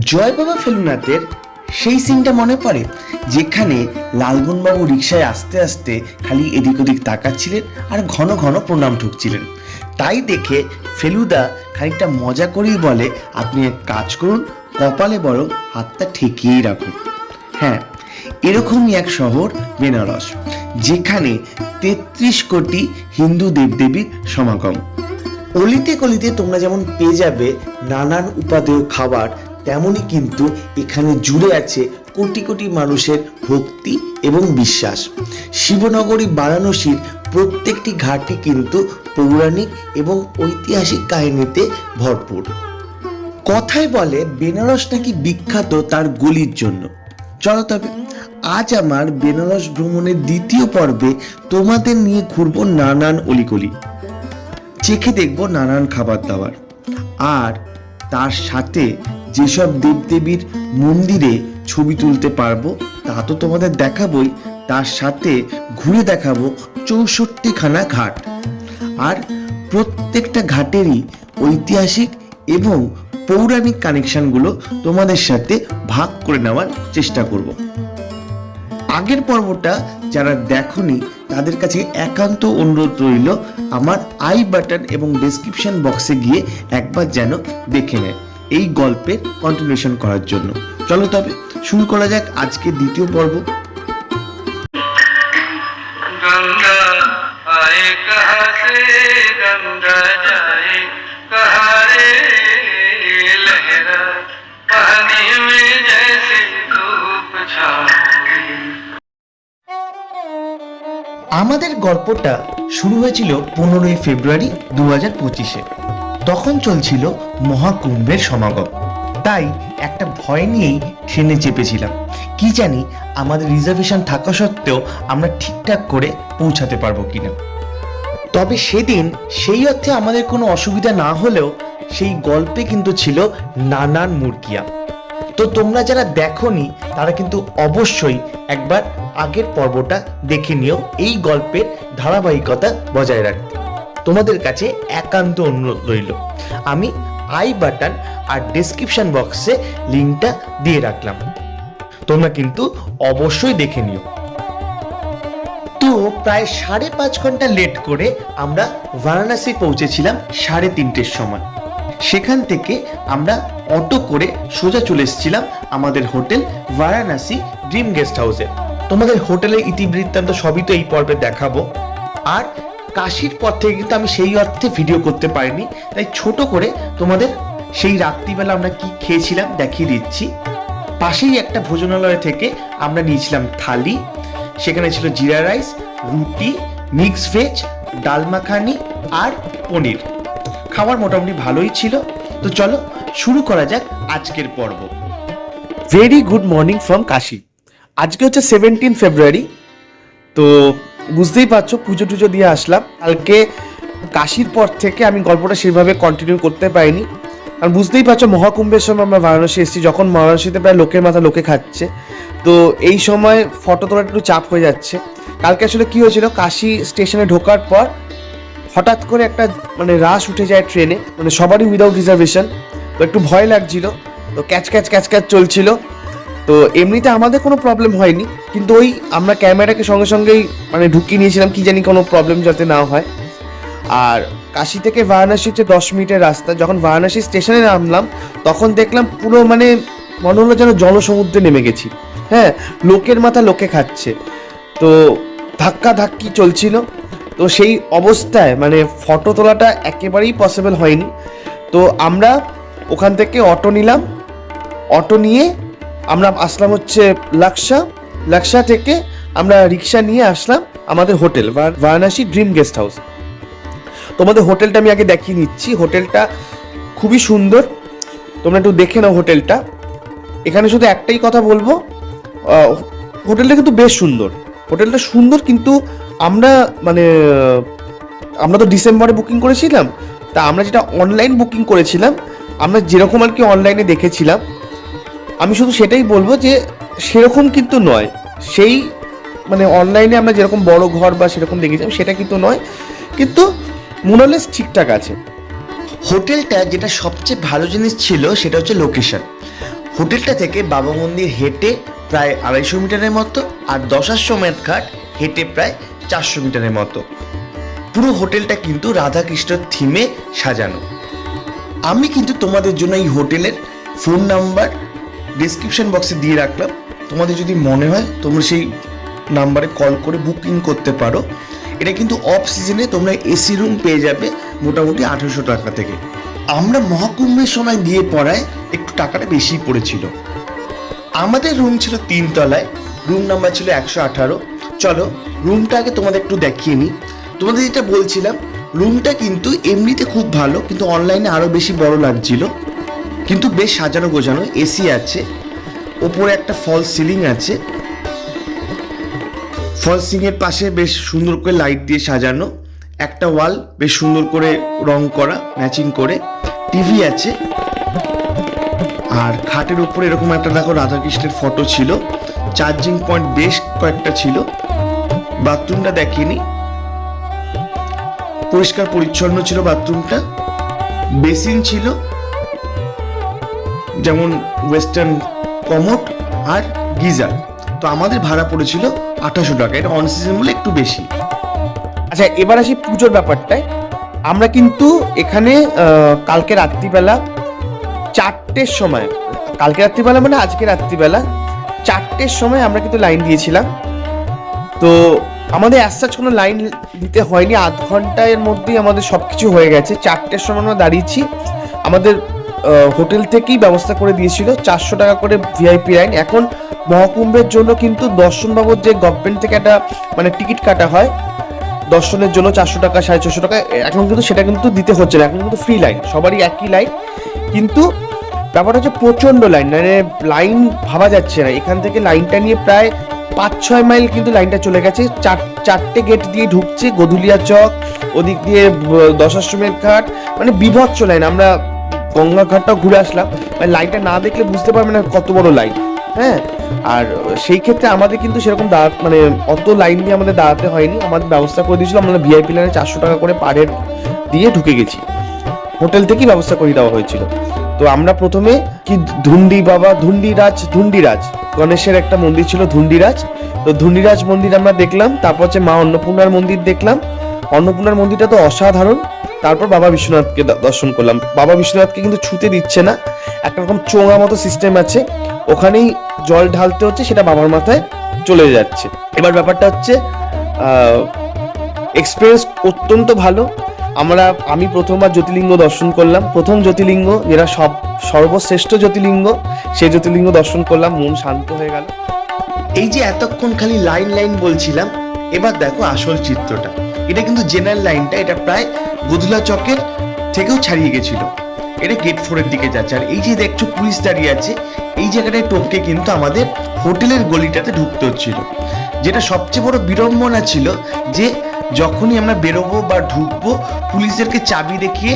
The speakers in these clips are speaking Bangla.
জয় বাবা ফেলুনাথের সেই সিনটা মনে পড়ে, যেখানে লালগুনবাবু রিক্সায় আসতে আসতে খালি এদিক ওদিক তাকাচ্ছিলেন আর ঘন ঘন প্রণাম ঠুকছিলেন। তাই দেখে ফেলুদা খানিকটা মজা করেই বলে, আপনি এক কাজ করুন, কপালে বরং হাতটা ঠেকিয়েই রাখুন। হ্যাঁ এরকমই এক শহর, বেনারস, যেখানে তেত্রিশ কোটি হিন্দু দেবদেবীর সমাগম। অলিতে কলিতে তোমরা যেমন পেয়ে যাবে নানান উপাদেয় খাবার তেমনই কিন্তু এখানে জুড়ে আছে কোটি কোটি মানুষের ভক্তি এবং বিশ্বাস। শিবনগরী, বারাণসীর প্রত্যেকটি ঘাটই কিন্তু পৌরাণিক এবং ঐতিহাসিক কাহিনীতে ভরপুর। কথায় বলে, বেনারস নাকি বিখ্যাত তার গলির জন্য। চলো তবে, আজ আমার বেনারস ভ্রমণের দ্বিতীয় পর্বে তোমাদের নিয়ে ঘুরবো নানান অলিগলি। চেখে দেখব নানান খাবার দাবার। আর তার সাথে যেসব দেবদেবীর মন্দিরে ছবি তুলতে পারব, তা তো তোমাদের দেখাবই। তার সাথে ঘুরে দেখাবো চৌষট্টিখানা ঘাট। আর প্রত্যেকটা ঘাটেরই ঐতিহাসিক এবং পৌরাণিক কানেকশনগুলো তোমাদের সাথে ভাগ করে নেওয়ার চেষ্টা করব। আগের পর্বটা যারা দেখনি তাদের কাছে একান্ত অনুরোধ রইল, আমার আই বাটন এবং ডেসক্রিপশন বক্সে গিয়ে একবার যেন দেখে নেয় এই গল্পের কন্টিনিউশন করার জন্য। চলো তবে শুরু করা যাক আজকে দ্বিতীয় পর্ব। আমাদের গল্পটা শুরু হয়েছিল পনেরোই ফেব্রুয়ারি দু হাজার পঁচিশে। তখন চলছিল মহাকুম্ভের সমাগম। তাই একটা ভয় নিয়েই ট্রেনে চেপেছিলাম। কি জানি আমাদের রিজার্ভেশন থাকা সত্ত্বেও আমরা ঠিকঠাক করে পৌঁছাতে পারব কিনা। তবে সেদিন সেই অর্থে আমাদের কোনো অসুবিধা না হলেও সেই গল্পে কিন্তু ছিল নানান মুরগিয়া। তো তোমরা যারা দেখোনি, তারা কিন্তু অবশ্যই একবার আগের পর্বটা দেখে নিও এই গল্পের ধারাবাহিকতা বজায় রাখতে। তোমাদের কাছে একান্ত অনুরোধ রইল। আমি আই বাটন আর ডেসক্রিপশন বক্সে লিঙ্কটা দিয়ে রাখলাম। তোমরা কিন্তু অবশ্যই দেখে নিও। তো প্রায় সাড়ে পাঁচ ঘণ্টা লেট করে আমরা বারাণসী পৌঁছেছিলাম সাড়ে তিনটের সময়। সেখান থেকে আমরা অটো করে সোজা চলে এসেছিলাম আমাদের হোটেল বারাণসী ড্রিম গেস্ট হাউসে। তোমাদের হোটেলের ইতিবৃত্তান্ত সবই তো এই পর্বে দেখাবো। আর কাশির পর থেকে কিন্তু আমি সেই অর্থে ভিডিও করতে পারিনি, তাই ছোট করে তোমাদের সেই রাত্রিবেলা আমরা কি খেয়েছিলাম দেখিয়ে দিচ্ছি। পাশেই একটা ভোজনালয় থেকে আমরা নিয়েছিলাম থালি, সেখানে ছিল জিরা রাইস, রুটি, মিক্স ভেজ, ডাল মাখানি আর পনির। খাবার মোটামুটি ভালোই ছিল। তো চলো শুরু করা যাক আজকের পর্ব। Very good morning from Kashi আজকে হচ্ছে সেভেন্টিন ফেব্রুয়ারি তো বুঝতেই পারছ, পুজো টুজো দিয়ে আসলাম। কালকে কাশির পর থেকে আমি গল্পটা সেভাবে কন্টিনিউ করতে পারিনি। আর বুঝতেই পারছ, মহাকুম্ভের সময় আমরা বারাণসী এসেছি, যখন বারাণসীতে প্রায় লোকের মাথা লোকে খাচ্ছে। তো এই সময় ফটো তোলার একটু চাপ হয়ে যাচ্ছে। কালকে আসলে কি হয়েছিল, কাশি স্টেশনে ঢোকার পর হঠাৎ করে একটা মানে রাশ উঠে যায় ট্রেনে মানে সবারই উইদাউট রিজার্ভেশন তো একটু ভয় লাগছিল, তো ক্যাচ ক্যাচ ক্যাচ ক্যাচ চলছিল। তো এমনিতে আমাদের কোনো প্রবলেম হয়নি। কিন্তু ওই আমরা ক্যামেরাকে সঙ্গে সঙ্গেই মানে ঢুকিয়ে নিয়েছিলাম, কি জানি কোনো প্রবলেম যাতে না হয়। আর কাশি থেকে বারাণসী হচ্ছে দশ মিনিটের রাস্তা। যখন বারাণসী স্টেশনে নামলাম, তখন দেখলাম পুরো মানে মনে হলো যেন জলসমুদ্রে নেমে গেছি। হ্যাঁ লোকের মাথা লোকে খাচ্ছে। তো ধাক্কা ধাক্কি চলছিল। তো সেই অবস্থায় মানে ফটো তোলাটা একেবারেই পসিবল হয়নি। তো আমরা ওখান থেকে অটো নিলাম। অটো নিয়ে আমরা আসলাম হচ্ছে লাক্সা লাক্সা থেকে আমরা রিক্সা নিয়ে আসলাম আমাদের hotel Varanasi dream guest house. তোমাদের হোটেলটা আমি আগে দেখিয়ে নিচ্ছি। হোটেলটা খুবই সুন্দর। তোমরা একটু দেখে নাও হোটেলটা। এখানে শুধু একটাই কথা বলব হোটেলটা কিন্তু বেশ সুন্দর। হোটেলটা সুন্দর কিন্তু আমরা মানে আমরা তো ডিসেম্বরে বুকিং করেছিলাম, তা আমরা যেটা অনলাইন বুকিং করেছিলাম, আমরা যেরকম আর কি অনলাইনে দেখেছিলাম আমি শুধু সেটাই বলব যে সেরকম কিন্তু নয়। সেই মানে অনলাইনে আমরা যেরকম বড় ঘর বা সেরকম দেখেছিলাম সেটা কিন্তু নয়। কিন্তু মোনালেস ঠিকঠাক আছে। হোটেলটা যেটা সবচেয়ে ভালো জিনিস ছিল, সেটা হচ্ছে লোকেশন হোটেলটা থেকে বাবা মন্দির হেঁটে প্রায় আড়াইশো মিটারের মতো আর দশাশ্বমেধ ঘাট হেঁটে প্রায় চারশো মিটারের মতো। পুরো হোটেলটা কিন্তু রাধাকৃষ্ণর থিমে সাজানো। আমি কিন্তু তোমাদের জন্য এই হোটেলের ফোন নাম্বার ডিসক্রিপশন বক্সে দিয়ে রাখলাম। তোমাদের যদি মনে হয় তোমরা সেই নাম্বারে কল করে বুকিং করতে পারো। এটা কিন্তু অফ সিজনে তোমরা এসি রুম পেয়ে যাবে মোটামুটি আঠেরোশো টাকা থেকে। আমরা মহাকুম্ভের সময় গিয়ে পড়ায় একটু টাকাটা বেশি পড়েছিল। আমাদের রুম ছিল তিন তলায় রুম নাম্বার ছিল একশো আঠারো। চলো রুমটা আগে তোমাদের একটু দেখিয়ে নিই। তোমাদের যেটা বলছিলাম রুমটা কিন্তু এমনিতে খুব ভালো, কিন্তু অনলাইনে আরও বেশি বড় লাগছিল। কিন্তু বেশ সাজানো গোছানো এসি আছে, ওপরে একটা ফল সিলিং আছে। ফল সিলিংয়ের পাশে বেশ সুন্দর করে লাইট দিয়ে সাজানো, একটা ওয়াল বেশ সুন্দর করে রং করা, ম্যাচিং করে, টিভি আছে। আর খাটের উপরে এরকম একটা দেখো রাধাকৃষ্ণের ফটো ছিল, চার্জিং পয়েন্ট বেশ কয়েকটা ছিল, বাথরুমটা দেখিনি। পরিষ্কার পরিচ্ছন্ন ছিল বাথরুমটা, বেসিন ছিল যেমন ওয়েস্টার্ন কমোড আর গিজার। তো আমাদের ভাড়া পড়েছিল আঠাশো টাকা, এটা অন সিজন বলে একটু বেশি। আচ্ছা এবার আসি পুজোর ব্যাপারটায়। আমরা কিন্তু এখানে কালকে রাত্রিবেলা চারটের সময়, কালকে রাত্রিবেলা মানে আজকে রাত্রিবেলা চারটের সময় আমরা কিন্তু লাইন দিয়েছিলাম। তো আমাদের অ্যাসাচ কোনো লাইন দিতে হয়নি, আধ ঘণ্টার মধ্যেই আমাদের সব কিছু হয়ে গেছে। চারটের সময় আমরা দাঁড়িয়েছি। আমাদের হোটেল থেকেই ব্যবস্থা করে দিয়েছিল। চারশো টাকা করে ভিআইপি লাইন এখন মহাকুম্ভের জন্য কিন্তু দর্শন যে গভর্নমেন্ট থেকে একটা মানে টিকিট কাটা হয়, দর্শনের জন্য চারশো টাকা, সাড়ে চারশো টাকা এখন কিন্তু সেটা কিন্তু দিতে হচ্ছে না। এখন কিন্তু ফ্রি লাইন সবারই একই লাইন কিন্তু ব্যাপারটা হচ্ছে প্রচণ্ড লাইন মানে লাইন ভাবা যাচ্ছে না। এখান থেকে লাইনটা নিয়ে প্রায় পাঁচ ছয় মাইল কিন্তু লাইনটা চলে গেছে। চার, চারটে গেট দিয়ে ঢুকছে, গধুলিয়া চক, ওদিক দিয়ে দশাশ্রমের ঘাট মানে বিভৎস লাইন আমরা গঙ্গা ঘাটটাও ঘুরে আসলাম। মানে লাইনটা না দেখলে বুঝতে পারবে না কত বড় লাইন হ্যাঁ? আর সেই ক্ষেত্রে আমাদের কিন্তু সেরকম দাঁড়া মানে অত লাইন দিয়ে আমাদের দাঁড়াতে হয়নি। আমাদের ব্যবস্থা করে দিয়েছিল। আমরা ভিআইপি লাইনে চারশো টাকা করে পার হেড দিয়ে ঢুকে গেছি। হোটেল থেকেই ব্যবস্থা করে দেওয়া হয়েছিল। তো আমরা প্রথমে কি ধুন্ডি বাবা, ধুন্ডিরাজ ধুন্ডিরাজ। গণেশের একটা মন্দির ছিল ধুন্ডিরাজ। তো ধুন্ডিরাজ মন্দির আমরা দেখলাম। তারপর হচ্ছে মা অন্নপূর্ণার মন্দির দেখলাম। অন্নপূর্ণার মন্দিরটা তো অসাধারণ। তারপর বাবা বিশ্বনাথকে দর্শন করলাম। বাবা বিশ্বনাথকে কিন্তু ছুতে দিচ্ছে না। একটা রকম চোঙা মতো সিস্টেম আছে। ওখানেই জল ঢালতে হচ্ছে, সেটা বাবার মাথায় চলে যাচ্ছে। এবার ব্যাপারটা হচ্ছে এক্সপিরিয়েন্স অত্যন্ত ভালো। আমরা, আমি প্রথমবার জ্যোতির্লিঙ্গ দর্শন করলাম। প্রথম জ্যোতির্লিঙ্গ, যেটা সব, সর্বশ্রেষ্ঠ জ্যোতির্লিঙ্গ, সেই জ্যোতির্লিঙ্গ দর্শন করলাম। মন শান্ত হয়ে গেল। এই যে এতক্ষণ খালি লাইন লাইন বলছিলাম, এবার দেখো আসল চিত্রটা। এটা কিন্তু জেনারেল লাইনটা এটা প্রায় গধুলা চকের থেকেও ছাড়িয়ে গেছিল। এটা গেট ফোরের দিকে যাচ্ছে। আর এই যে দেখছ পুলিশ দাঁড়িয়ে আছে, এই জায়গাটায় টপকে কিন্তু আমাদের হোটেলের গলিটাতে ঢুকতে হচ্ছিল। যেটা সবচেয়ে বড় বিড়ম্বনা ছিল যে যখনই আমরা বেরোবো বা ঢুকবো পুলিশদেরকে চাবি দেখিয়ে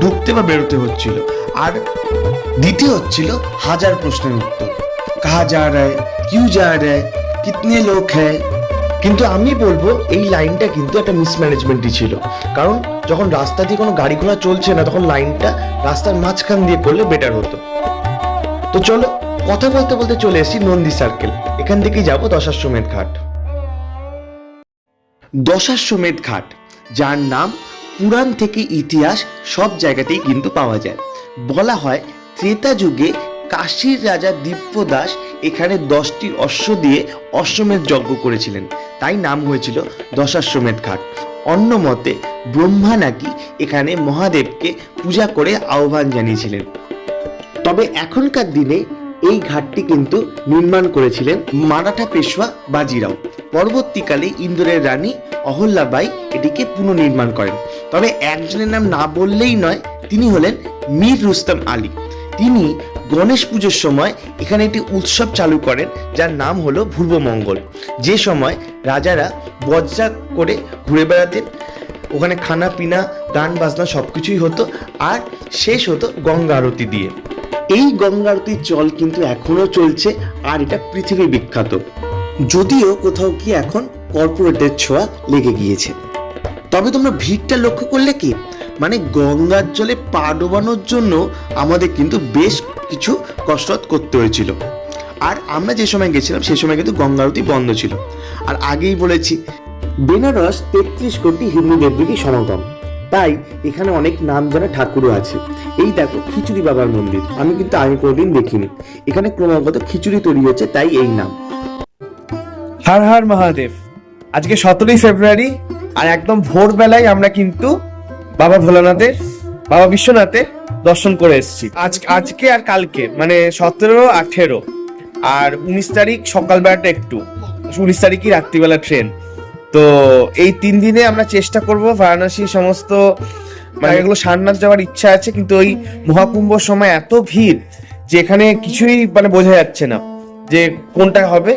ঢুকতে বা বেরোতে হচ্ছিল। আর দিতে হচ্ছিল হাজার প্রশ্নের উত্তর। কাহা যা রা হ্যায় কিউ যা রা হ্যায় কিতনে লোক হ্যায় কিন্তু আমি বলব, এই লাইনটা কিন্তু একটা মিসম্যানেজমেন্টই ছিল। কারণ যখন রাস্তা দিয়ে কোনো গাড়ি ঘোড়া চলছে না, তখন লাইনটা রাস্তার মাঝখান দিয়ে করলে বেটার হতো। তো চলো, কথা বলতে বলতে চলে এসেছি নন্দী সার্কেল এখান থেকেই যাব দশাশ্বমেধ ঘাট। দশাশ্বমেধ ঘাট, যার নাম পুরাণ থেকে ইতিহাস সব জায়গাতেই কিন্তু পাওয়া যায়। বলা হয় ত্রেতা যুগে কাশীর রাজা দিব্যদাস এখানে দশটি অশ্ব দিয়ে অশ্বমেধ যজ্ঞ করেছিলেন। তাই নাম হয়েছিল দশাশ্বমেধ ঘাট। অন্য মতে ব্রহ্মা নাকি এখানে মহাদেবকে পূজা করে আহ্বান জানিয়েছিলেন। তবে এখনকার দিনে এই ঘাটটি কিন্তু নির্মাণ করেছিলেন মারাঠা পেশওয়া বাজিরাও। পরবর্তীকালে ইন্দোরের রানী অহল্যাবাই এটিকে পুনর্নির্মাণ করেন। তবে একজনের নাম না বললেই নয়, তিনি হলেন মীর রুস্তম আলী। তিনি গণেশ পুজোর সময় এখানে একটি উৎসব চালু করেন, যার নাম হলো পূর্বমঙ্গল যে সময় রাজারা বজ্জা করে ঘুরে বেড়াতেন, ওখানে খানা পিনা গান বাজনা সব কিছুই হতো, আর শেষ হতো গঙ্গা আরতি দিয়ে। এই গঙ্গা আরতির জল কিন্তু এখনও চলছে, আর এটা পৃথিবী বিখ্যাত। যদিও কোথাও কি এখন কর্পোরেটের ছোঁয়া লেগে গিয়েছে। তবে তোমরা ভিড়টা লক্ষ্য করলে কি? মানে গঙ্গার জলে পা ডোবানোর জন্য আমাদের কিন্তু বেশ কিছু কসরত করতে হয়েছিল। আর আমরা যে সময় গেছিলাম সেই সময় কিন্তু গঙ্গা আরতি বন্ধ ছিল। আর আগেই বলেছি, বেনারস তেত্রিশ কোটি হিন্দু দেবদেবী সমাগম তাই এখানে অনেক নাম জানা ঠাকুরও আছে। এই দেখো, খিচুড়ি বাবার মন্দির। আমি কিন্তু আগে কোনোদিন দেখিনি। এখানে ক্রমাগত খিচুড়ি তৈরি হচ্ছে, তাই এই নাম। হর হর মহাদেব। আজকে সতেরোই ফেব্রুয়ারি, আর একদম ভোরবেলায় আমরা কিন্তু বাবা ভোলানাথের বাবা বিশ্বনাথে দর্শন করে এসেছি। আজ, আজকে আর কালকে মানে সতেরো, আঠেরো। আর উনিশ তারিখ সকালবেলাটা একটু। উনিশ তারিখই রাত্রিবেলা ট্রেন তো এই তিন দিনে আমরা চেষ্টা করব বারাণসী সমস্ত মানে এগুলো সারনাথ যাওয়ার ইচ্ছা আছে, কিন্তু ওই মহাকুম্ভর সময় এত ভিড় যে এখানে কিছুই মানে বোঝা যাচ্ছে না যে কোনটা হবে।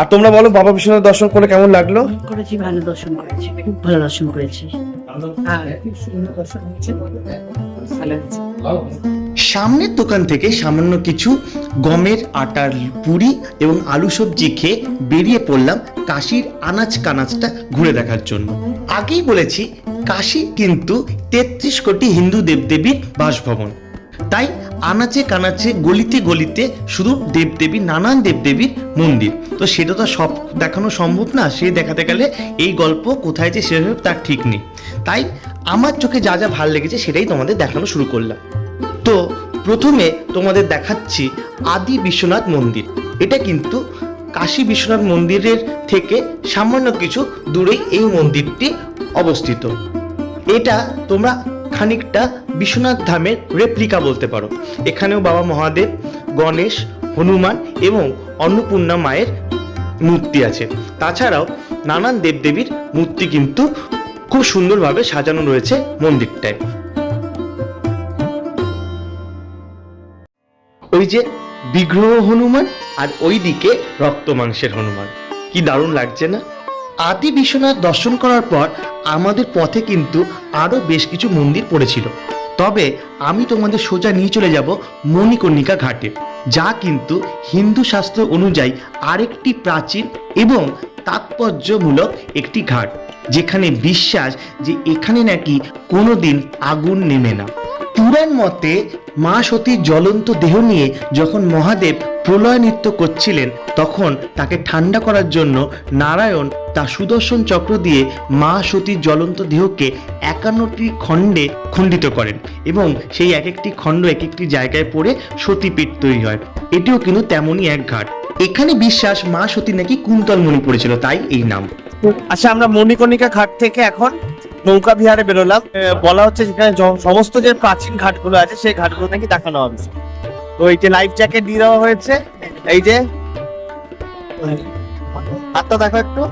আর তোমরা বলো বাবা বিশ্বনাথ দর্শন করে কেমন লাগল? করেছি ভালো দর্শন করেছি খুব ভালো দর্শন করেছি। সামনের দোকান থেকে সামান্য কিছু গমের আটার পুরি এবং আলু সবজি খেয়ে বেরিয়ে পড়লাম কাশির আনাজ কানাজটা ঘুরে দেখার জন্য। আগেই বলেছি কাশি কিন্তু তেত্রিশ কোটি হিন্দু দেবদেবীর বাসভবন। তাই আনাচে কানাচে, গলিতে গলিতে শুধু দেবদেবী নানান দেবদেবীর মন্দির। তো সেটা তো সব দেখানো সম্ভব না, সে দেখাতে গেলে এই গল্প কোথায় যে হবে তার ঠিক নেই। তাই আমার চোখে যা যা ভালো লেগেছে সেটাই তোমাদের দেখানো শুরু করলাম। তো প্রথমে তোমাদের দেখাচ্ছি আদি বিশ্বনাথ মন্দির। এটা কিন্তু কাশী বিশ্বনাথ মন্দিরের থেকে সামান্য কিছু দূরেই এই মন্দিরটি অবস্থিত। এটা তোমরা খানিকটা বিশ্বনাথ ধামের রেপ্লিকা বলতে পারো। এখানেও বাবা মহাদেব, গণেশ, হনুমান এবং অন্নপূর্ণা মায়ের মূর্তি আছে। তাছাড়াও নানান দেবদেবীর মূর্তি কিন্তু খুব সুন্দরভাবে সাজানো রয়েছে মন্দিরটায়। ওই যে বিগ্রহ হনুমান আর ওই দিকে রক্ত মাংসের হনুমান। কি দারুণ লাগছে না? আদি বিশ্বনাথ দর্শন করার পর আমাদের পথে কিন্তু আরও বেশ কিছু মন্দির পড়েছিল। তবে আমি তোমাদের সোজা নিয়ে চলে যাব মণিকর্ণিকা ঘাটে, যা কিন্তু হিন্দু শাস্ত্র অনুযায়ী আরেকটি প্রাচীন এবং তাৎপর্যমূলক একটি ঘাট, যেখানে বিশ্বাস যে এখানে নাকি কোনোদিন আগুন নেমে না। পুরাণ মতে মা সতীর জ্বলন্ত দেহ নিয়ে যখন মহাদেব প্রলয় নৃত্য করছিলেন, তখন তাকে ঠান্ডা করার জন্য নারায়ণ তার সুদর্শন চক্র দিয়ে মা সতীর জ্বলন্ত দেহকে একান্নটি খণ্ডে খণ্ডিত করেন এবং সেই এক একটি খণ্ড এক একটি জায়গায় পড়ে সতীপীঠ তৈরি হয়। এটিও কিন্তু তেমনই এক ঘাট। এখানে বিশ্বাস মা সতী নাকি কুন্তল মণি পড়েছিল, তাই এই নাম। আচ্ছা আমরা মণিকর্ণিকা ঘাট থেকে এখন নৌকা বিহারে বেরোলাম। বলা হচ্ছে যেখানে সমস্ত যে প্রাচীন ঘাটগুলো আছে, সেই ঘাটগুলো নাকি দেখানো হবে। তো এই যে লাইফ জ্যাকেট দিয়ে দেওয়া হয়েছে, এই যে। হাতটা দেখো একটু।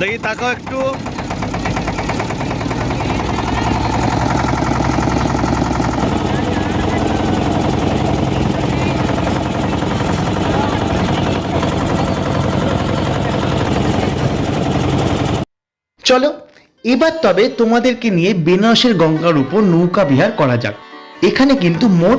দেখি, তাকাও একটু। চলো, এবার তবে তোমাদেরকে নিয়ে বেনারসের গঙ্গার উপর নৌকা বিহার করা যাক। এখানে কিন্তু মোট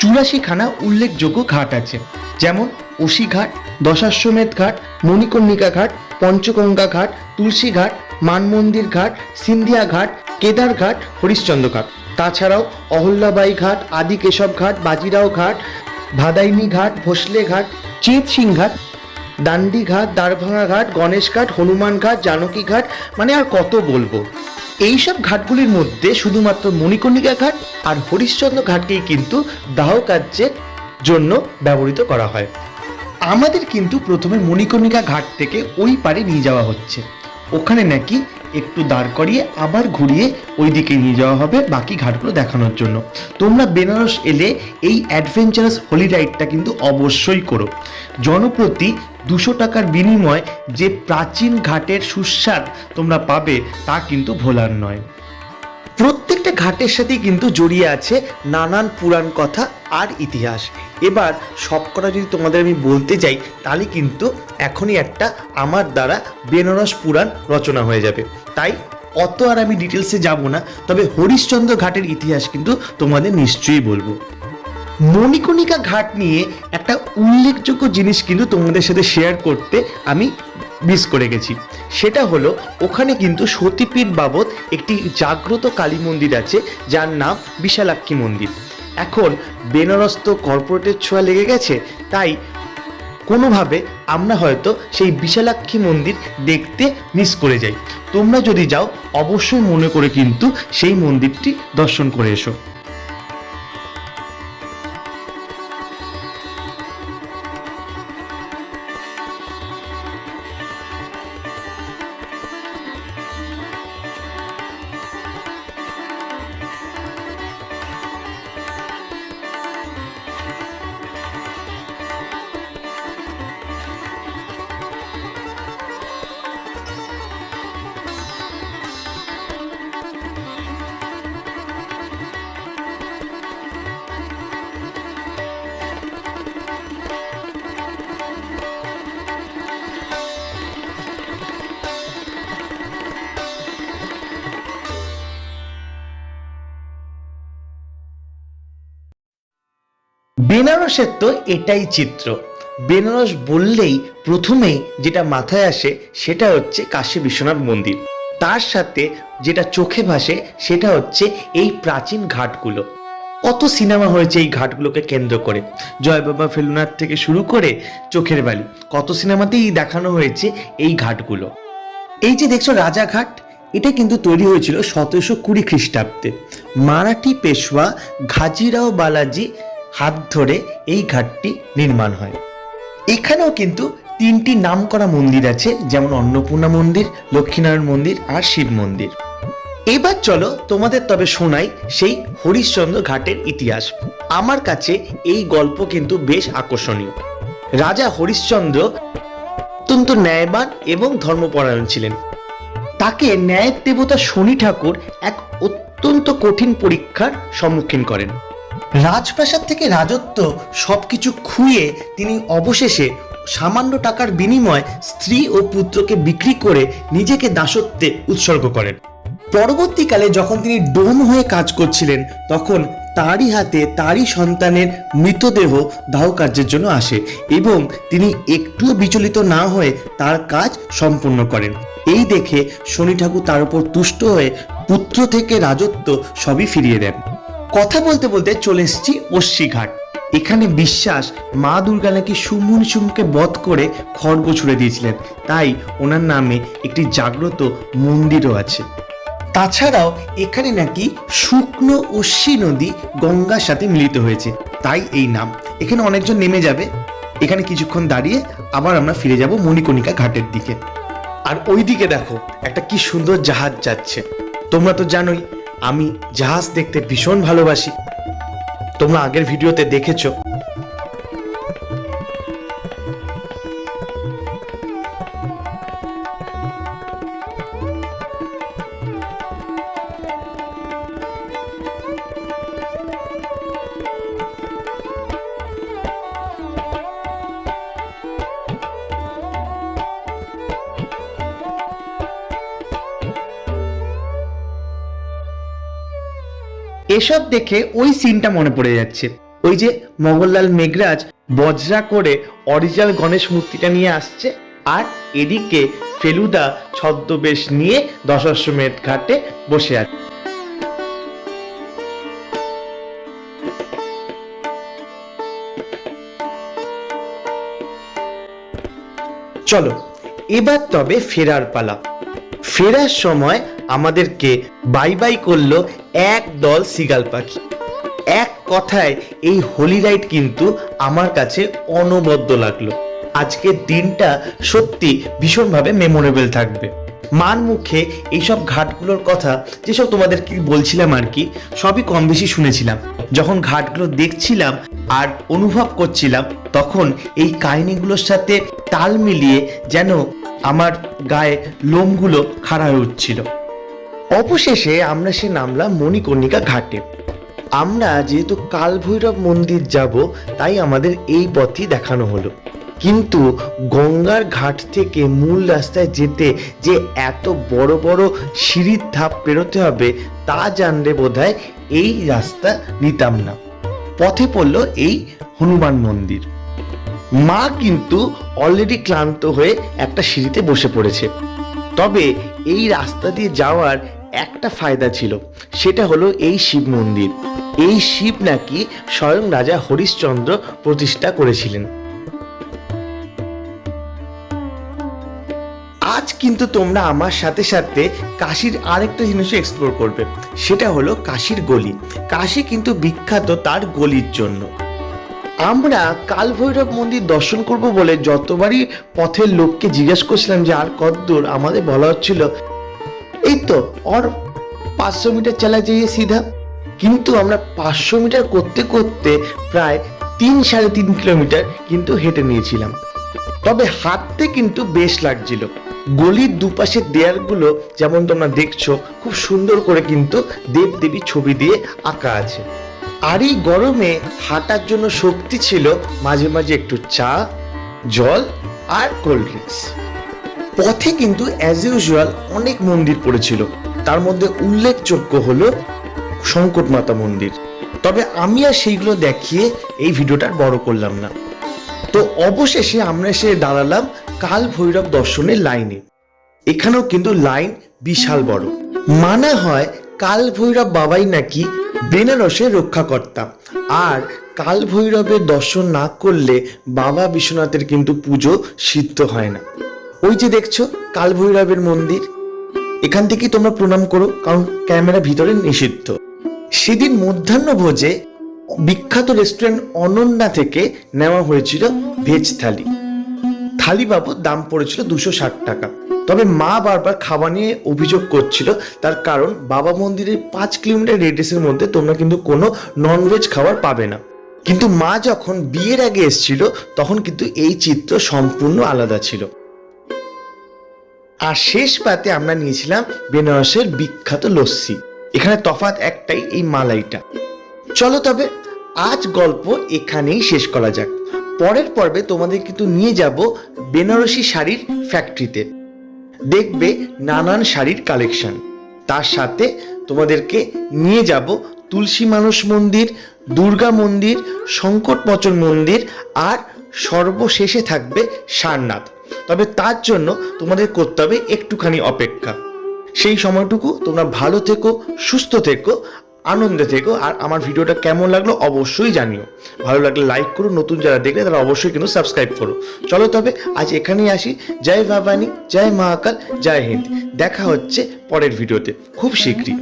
চুরাশিখানা উল্লেখযোগ্য ঘাট আছে, যেমন ওশি ঘাট, দশাশ্বমেধ ঘাট, মণিকর্ণিকা ঘাট, পঞ্চগঙ্গা ঘাট, তুলসী ঘাট, মানমন্দির ঘাট, সিন্ধিয়া ঘাট, কেদার ঘাট, হরিশ্চন্দ্র ঘাট। তাছাড়াও অহল্যাবাই ঘাট আদি কেশব ঘাট, বাজিরাও ঘাট, ভাদাইনি ঘাট, ভোসলে ঘাট চেত সিং ঘাট দান্ডি দ্বারভাঙা ঘাট গণেশ ঘাট হনুমান ঘাট জানকী ঘাট মানে আর কত বলব? এইসব ঘাটগুলির মধ্যে শুধুমাত্র মণিকর্ণিকা ঘাট আর হরিশ্চন্দ্র ঘাটকেই কিন্তু দাহ কার্যের জন্য ব্যবহৃত করা হয়। আমাদের কিন্তু প্রথমে মণিকর্ণিকা ঘাট থেকে ওই পারে নিয়ে যাওয়া হচ্ছে। ওখানে নাকি একটু দাঁড় করিয়ে আবার ঘুরিয়ে ওই দিকে নিয়ে যাওয়া হবে বাকি ঘাটগুলো দেখানোর জন্য। তোমরা বেনারস এলে এই অ্যাডভেঞ্চারাস হোলি রাইডটা কিন্তু অবশ্যই করো। জনপ্রতি দুশো টাকার বিনিময়ে যে প্রাচীন ঘাটের সুস্বাদ তোমরা পাবে তা কিন্তু ভোলার নয়। প্রত্যেকটা ঘাটের সাথেই কিন্তু জড়িয়ে আছে নানান পুরাণ কথা আর ইতিহাস। এবার সবকটা যদি তোমাদের আমি বলতে যাই, তাহলে কিন্তু এখনই একটা আমার দ্বারা বেনারস পুরাণ রচনা হয়ে যাবে। তাই অত আর আমি ডিটেলসে যাব না, তবে হরিশ্চন্দ্র ঘাটের ইতিহাস কিন্তু তোমাদের নিশ্চয়ই বলব। মণিকণিকা ঘাট নিয়ে একটা উল্লেখযোগ্য জিনিস কিন্তু তোমাদের সাথে শেয়ার করতে আমি মিস করে গেছি। সেটা হলো, ওখানে কিন্তু সতীপীঠ বাবদ একটি জাগ্রত কালী মন্দির আছে, যার নাম বিশালাক্ষী মন্দির। এখন বেনারস তো কর্পোরেটের ছোঁয়া লেগে গেছে, তাই কোনোভাবে আমরা হয়তো সেই বিশালাক্ষী মন্দির দেখতে মিস করে যাই। তোমরা যদি যাও, অবশ্যই মনে করে কিন্তু সেই মন্দিরটি দর্শন করে এসো। বেনারসের তো এটাই চিত্র। বেনারস বললেই প্রথমেই যেটা মাথায় আসে সেটা হচ্ছে কাশী বিশ্বনাথ মন্দির। তার সাথে যেটা চোখে ভাসে সেটা হচ্ছে এই প্রাচীন ঘাটগুলো। কত সিনেমা হয়েছে এই ঘাটগুলোকে কেন্দ্র করে? জয় বাবা ফেলুনাথ থেকে শুরু করে চোখের বালি, কত সিনেমাতেই দেখানো হয়েছে এই ঘাটগুলো। এই যে দেখছ রাজাঘাট, এটা কিন্তু তৈরি হয়েছিল সতেরোশো কুড়ি খ্রিস্টাব্দে। মারাঠি পেশওয়া ঘাজিরাও বালাজি হাত ধরে এই ঘাটটি নির্মাণ হয়। এখানেও কিন্তু তিনটি নামকরা মন্দির আছে, যেমন অন্নপূর্ণা মন্দির, লক্ষ্মীনারায়ণ মন্দির আর শিব মন্দির। এবার চলো তোমাদের তবে শোনাই সেই হরিশ্চন্দ্র ঘাটের ইতিহাস। আমার কাছে এই গল্প কিন্তু বেশ আকর্ষণীয়। রাজা হরিশ্চন্দ্র অত্যন্ত ন্যায়বান এবং ধর্মপরায়ণ ছিলেন। তাকে ন্যায়ের দেবতা শনি ঠাকুর এক অত্যন্ত কঠিন পরীক্ষার সম্মুখীন করেন। রাজপ্রাসাদ থেকে রাজত্ব সবকিছু খুইয়ে তিনি অবশেষে সামান্য টাকার বিনিময়ে স্ত্রী ও পুত্রকে বিক্রি করে নিজেকে দাসত্বে উৎসর্গ করেন। পরবর্তীকালে যখন তিনি ডোম হয়ে কাজ করছিলেন, তখন তারই হাতে তারই সন্তানের মৃতদেহ দাহ কার্যের জন্য আসে এবং তিনি একটুও বিচলিত না হয়ে তার কাজ সম্পূর্ণ করেন। এই দেখে শনি ঠাকুর তার উপর তুষ্ট হয়ে পুত্র থেকে রাজত্ব সবই ফিরিয়ে দেন। কথা বলতে বলতে চলে এসেছি অশ্বিঘাট এখানে বিশ্বাস মা দুর্গা নাকি শুম্ভনিশুম্ভকে বধ করে খড়গ ছুড়ে দিয়েছিলেন। তাই ওনার নামে একটি জাগ্রত মন্দিরও আছে। তাছাড়াও এখানে নাকি শুকনো অশ্বী নদী গঙ্গার সাথে মিলিত হয়েছে। তাই এই নাম। এখানে অনেকজন নেমে যাবে। এখানে কিছুক্ষণ দাঁড়িয়ে আবার আমরা ফিরে যাব মণিকণিকা ঘাটের দিকে। আর ওই দিকে দেখো, একটা কি সুন্দর জাহাজ যাচ্ছে। তোমরা তো জানোই আমি জাহাজ দেখতে ভীষণ ভালোবাসি। তোমরা আগের ভিডিওতে দেখেছ এসব দেখে ওই সিনটা মনে পড়ে যাচ্ছে। ওই যে মোগনলাল মেঘরাজ বজরা করে অরিজিনাল গণেশ মূর্তিটা নিয়ে আসছে আর এদিকে ফেলুদা ছদ্মবেশ নিয়ে দশাশ্বমেধ ঘাটে বসে আছে। চলো, এবার তবে ফেরার পালা। ফেরার সময় আমাদেরকে বাই বাই করল এক দল সিগাল পাখি। এক কথায় এই হোলি রাইড কিন্তু আমার কাছে অনবদ্য লাগল। আজকের দিনটা সত্যি ভীষণভাবে মেমোরেবল থাকবে। মান মুখে এইসব ঘাটগুলোর কথা যেসব তোমাদের কি বলছিলাম আর কি, সবই কম বেশি শুনেছিলাম। যখন ঘাটগুলো দেখছিলাম আর অনুভব করছিলাম, তখন এই কাহিনীগুলোর সাথে তাল মিলিয়ে যেন আমার গায়ে লোমগুলো খাড়া হয়ে উঠছিল। অবশেষে আমরা সে নামলাম মণিকর্ণিকা ঘাটে। আমরা যেহেতু কালভৈরব মন্দির যাব, তাই আমাদের এই পথই দেখানো হলো। কিন্তু গঙ্গার ঘাট থেকে মূল রাস্তায় যেতে যে এত বড় বড় সিঁড়ির ধাপ পেরোতে হবে, তা জানলে বোধহয় এই রাস্তা নিতাম না। পথে পড়ল এই হনুমান মন্দির। মা কিন্তু অলরেডি ক্লান্ত হয়ে একটা সিঁড়িতে বসে পড়েছে। তবে এই রাস্তা দিয়ে যাওয়ার একটা ফায়দা ছিল, সেটা হলো এই শিব মন্দির। এই শিব নাকি স্বয়ং রাজা হরিশ্চন্দ্র প্রতিষ্ঠা করেছিলেন। আজ কিন্তু তোমরা আমার সাথে সাথে কাশির আরেকটা জিনিসও এক্সপ্লোর করবে, সেটা হলো কাশির গলি। কাশি কিন্তু বিখ্যাত তার গলির জন্য। আমরা কাল ভৈরব মন্দির দর্শন করব বলে যতবারই পথের লোককে জিজ্ঞেস করছিলাম যে আর কতদূর, আমাদের বলা হচ্ছিল এই তো, আর পাঁচশো মিটার চালা যাইয়ে সিধা। কিন্তু আমরা পাঁচশো মিটার করতে করতে প্রায় তিন সাড়ে তিন কিলোমিটার কিন্তু হেঁটে নিয়েছিলাম। তবে হাঁটতে কিন্তু বেশ লাগছিল। গলির দুপাশে দেয়ালগুলো যেমন তোমরা দেখছ, খুব সুন্দর করে কিন্তু দেবদেবী ছবি দিয়ে আঁকা আছে। আর এই গরমে হাঁটার জন্য শক্তি ছিল মাঝে মাঝে একটু চা, জল আর কোল্ড ড্রিঙ্কস। পথে কিন্তু অ্যাজ ইউজুয়াল অনেক মন্দির পড়েছিল। তার মধ্যে উল্লেখযোগ্য হলো শঙ্কট মাতা মন্দির। তবে আমি আর সেইগুলো দেখিয়ে এই ভিডিওটা বড় করলাম না। তো অবশেষে আমরা এসে দাঁড়ালাম কাল ভৈরব দর্শনের লাইনে। এখানেও কিন্তু লাইন বিশাল বড়। মানা হয় কাল ভৈরব বাবাই নাকি বেনারসের রক্ষাকর্তা। আর কাল ভৈরবের দর্শন না করলে বাবা বিশ্বনাথের কিন্তু পুজো সিদ্ধ হয় না। ওই যে দেখছ কালভৈরবের মন্দির? এখান থেকেই তোমরা প্রণাম করো, কারণ ক্যামেরা ভিতরে নিষিদ্ধ। সেদিন মধ্যাহ্ন ভোজে বিখ্যাত রেস্টুরেন্ট অনন্যা থেকে নেওয়া হয়েছিল ভেজ থালি। থালি বাবদ দাম পড়েছিল দুশো ষাট টাকা। তবে মা বারবার খাওয়া নিয়ে অভিযোগ করছিল, তার কারণ বাবা মন্দিরের পাঁচ কিলোমিটার রেডিয়াসের মধ্যে তোমরা কিন্তু কোনো ননভেজ খাবার পাবে না। কিন্তু মা যখন বিয়ের আগে এসেছিল, তখন কিন্তু এই চিত্র সম্পূর্ণ আলাদা ছিল। আর শেষ পাতে আমরা নিয়েছিলাম বেনারসের বিখ্যাত লস্যি। এখানে তফাৎ একটাই, এই মালাইটা। চলো তবে, আজ গল্প এখানেই শেষ করা যাক। পরের পর্বে তোমাদের কিন্তু নিয়ে যাব বেনারসি শাড়ির ফ্যাক্টরিতে দেখবে নানান শাড়ির কালেকশন তার সাথে তোমাদেরকে নিয়ে যাব তুলসী মানুষ মন্দির, দুর্গা মন্দির সংকটমোচন মন্দির আর সর্বশেষে থাকবে সারনাথ। তবে তার জন্য তোমাদের করতে হবে একটুখানি অপেক্ষা। সেই সময়টুকু তোমরা ভালো থেকো, সুস্থ থেকো, আনন্দে থেকো, আর আমার ভিডিওটা কেমন লাগল অবশ্যই জানিও। ভালো লাগলে লাইক করো, নতুন যারা দেখলে তারা অবশ্যই কিন্তু সাবস্ক্রাইব করো। চলো তবে আজ এখানেই আসি। জয় ভবানী, জয় মহাকাল, জয় হিন্দ। দেখা হচ্ছে পরের ভিডিওতে, খুব শীঘ্রই।